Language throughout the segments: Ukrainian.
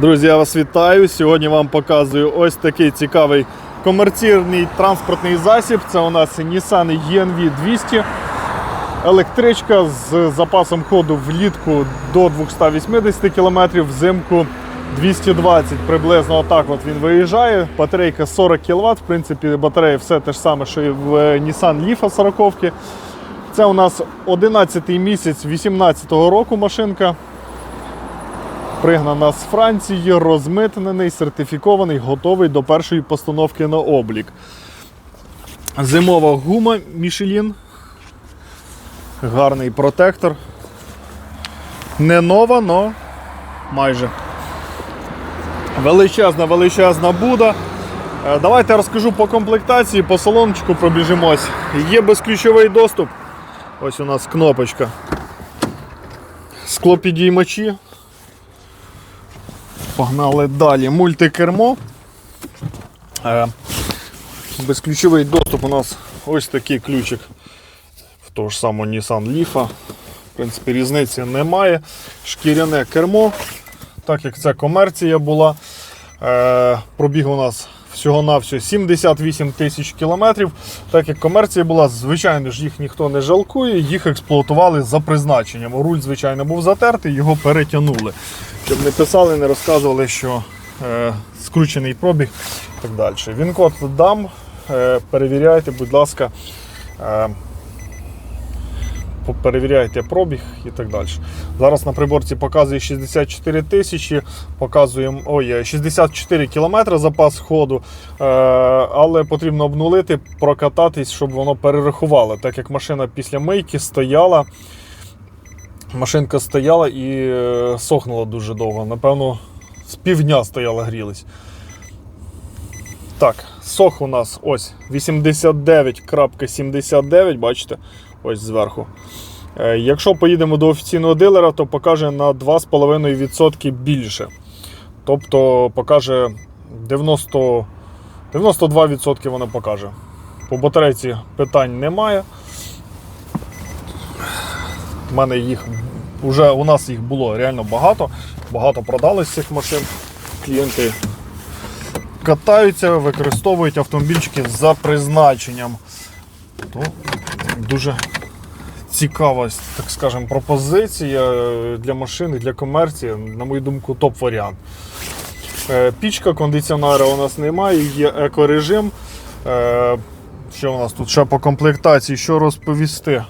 Друзі, я вас вітаю. Сьогодні вам показую ось такий цікавий комерційний транспортний засіб. Це у нас Nissan ENV 200. Електричка з запасом ходу влітку до 280 км, взимку 220 приблизно отак от він виїжджає. Батарейка 40 кВт. В принципі, батарея все те ж саме, що і в е, Nissan Leaf 40. Це у нас 11 місяць 2018 року машинка. Пригнана з Франції, розмитнений, сертифікований, готовий до першої постановки на облік. Зимова гума Michelin. Гарний протектор. Не нова, але майже. Величезна, величезна буда. Е, Давайте розкажу по комплектації, по салончику пробіжимось. Є безключовий доступ. Ось у нас кнопочка. Склопідіймачі. Погнали далі. Мультикермо. Е, Безключовий доступ у нас ось такий ключик в того ж самого Nissan Leaf. В принципі, різниці немає. Шкіряне кермо, так як це комерція була. Е, Пробіг у нас всього-навсього 78 тисяч кілометрів. Так як комерція була, звичайно ж, їх ніхто не жалкує, їх експлуатували за призначенням. Руль, звичайно, був затертий, його перетягнули. Щоб не писали, не розказували, що е, скручений пробіг і так далі. Він код дам, е, перевіряйте, будь ласка. Е, перевіряйте пробіг і так далі. Зараз на приборці показує 64 тисячі, показує ой, е, 64 кілометри запас ходу, е, але потрібно обнулити, прокататись, щоб воно перерахувало. Так як машина після мийки стояла, машинка стояла і е, сохнула дуже довго. Напевно, з півдня стояла, грілась. Так, сох у нас ось 89.79, бачите, ось зверху. Е, Якщо поїдемо до офіційного дилера, то покаже на 2,5% більше. Тобто покаже 90, 92% воно покаже. По батарейці питань немає. У мене їх вже у нас їх було реально багато. Багато продали з цих машин. Клієнти катаються, використовують автомобільчики за призначенням. Дуже цікава, так скажемо, пропозиція для машини, для комерції, на мою думку, топ-варіант. Е, Пічка, кондиціонера у нас немає, є екорежим. Е, Що у нас тут ще по комплектації, що розповісти?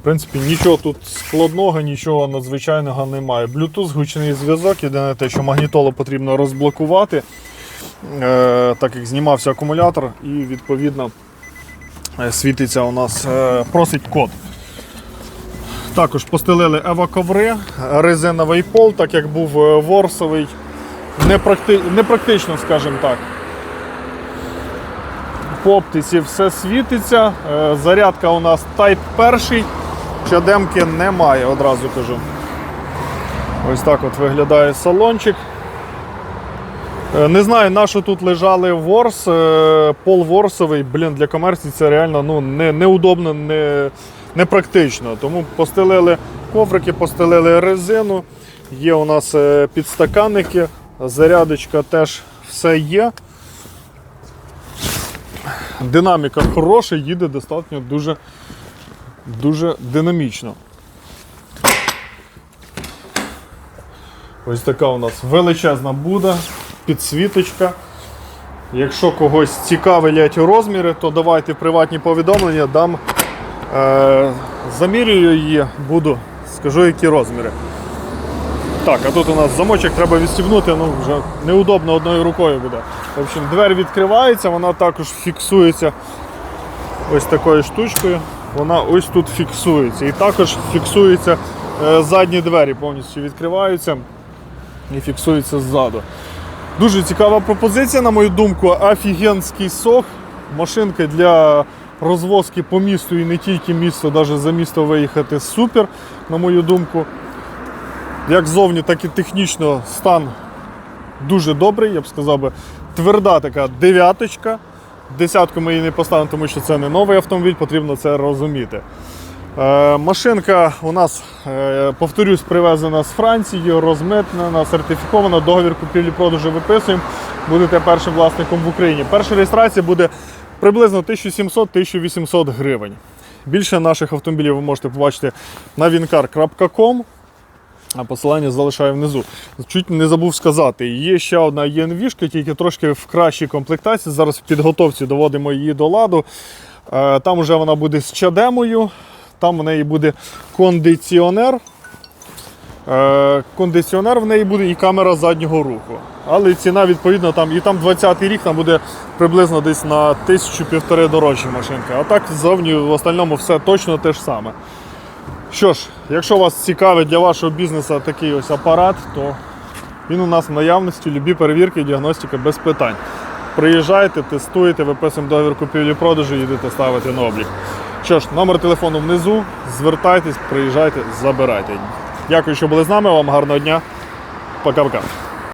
В принципі, нічого тут складного, нічого надзвичайного немає. Bluetooth, гучний зв'язок, єдине те, що магнітолу потрібно розблокувати, е, так як знімався акумулятор, і відповідно е, світиться у нас, е, просить код. Також постелили еваковри, резиновий пол, так як був е, ворсовий, непракти... непрактично, скажімо так. По оптиці все світиться. Е, Зарядка у нас Type 1, чадемки немає, одразу кажу. Ось так от виглядає салончик. Е, Не знаю, на що тут лежали ворс, е, пол ворсовий, блін, для комерції це реально ну, не, неудобно, не, непрактично. Тому постелили коврики, постелили резину. Є у нас е, підстаканники, зарядочка теж все є. Динаміка хороша, їде достатньо дуже, дуже динамічно. Ось така у нас величезна буда, підсвіточка. Якщо когось цікавлять розміри, то давайте приватні повідомлення, дам, е, замірюю її, буду, скажу які розміри. Так, а тут у нас замочок треба відстібнути, ну вже неудобно одною рукою буде. В общем, двері відкривається, вона також фіксується ось такою штучкою. Вона ось тут фіксується. І також фіксуються е, задні двері, повністю відкриваються і фіксуються ззаду. Дуже цікава пропозиція, на мою думку, офігенський сох. Машинка для розвозки по місту і не тільки місто, навіть за місто виїхати супер, на мою думку. Як зовні, так і технічно стан дуже добрий, я б сказав би. Тверда така дев'яточка. Десятку ми її не поставимо, тому що це не новий автомобіль, потрібно це розуміти. Е, машинка у нас, е, повторюсь, привезена з Франції, розмитнена, сертифікована, договір купівлі-продажу виписуємо. Будете першим власником в Україні. Перша реєстрація буде приблизно 1700-1800 гривень. Більше наших автомобілів ви можете побачити на wincar.com. А посилання залишаю внизу. Чуть не забув сказати, є ще одна ЄНВішка, тільки трошки в кращій комплектації. Зараз в підготовці доводимо її до ладу. Е, Там вже вона буде з чадемою, там в неї буде кондиціонер. Е, Кондиціонер в неї буде і камера заднього руху. Але ціна відповідно там і там 20-й рік там буде приблизно десь на тисячу півтори дорожча машинка. А так ззовні в остальному все точно те ж саме. Що ж, якщо вас цікавить для вашого бізнесу такий ось апарат, то він у нас в наявності, любі перевірки і діагностика без питань. Приїжджайте, тестуєте, виписуємо договір купівлі-продажу, їдете ставити на облік. Що ж, номер телефону внизу, звертайтесь, приїжджайте, забирайте. Дякую, що були з нами. Вам гарного дня. Пока-пока.